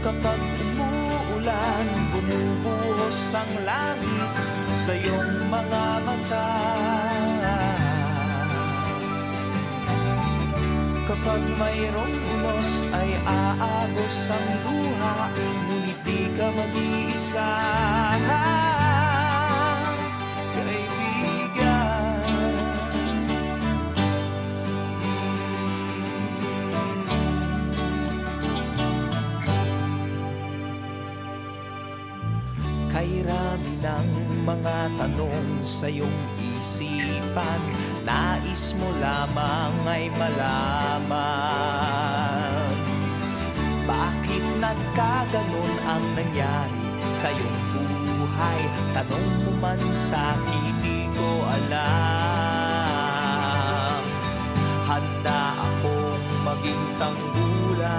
Kapag umuulan, bumubuhos ang langit sa iyong mga mata. Kapag mayroong unos ay aagos ang luha Kay rami ng mga tanong sa iyong isipan Nais mo lamang ay malaman. Bakit nagkaganon ang nangyari sa iyong buhay? Tanong mo man sa hindi ko alam. Handa akong maging tangguh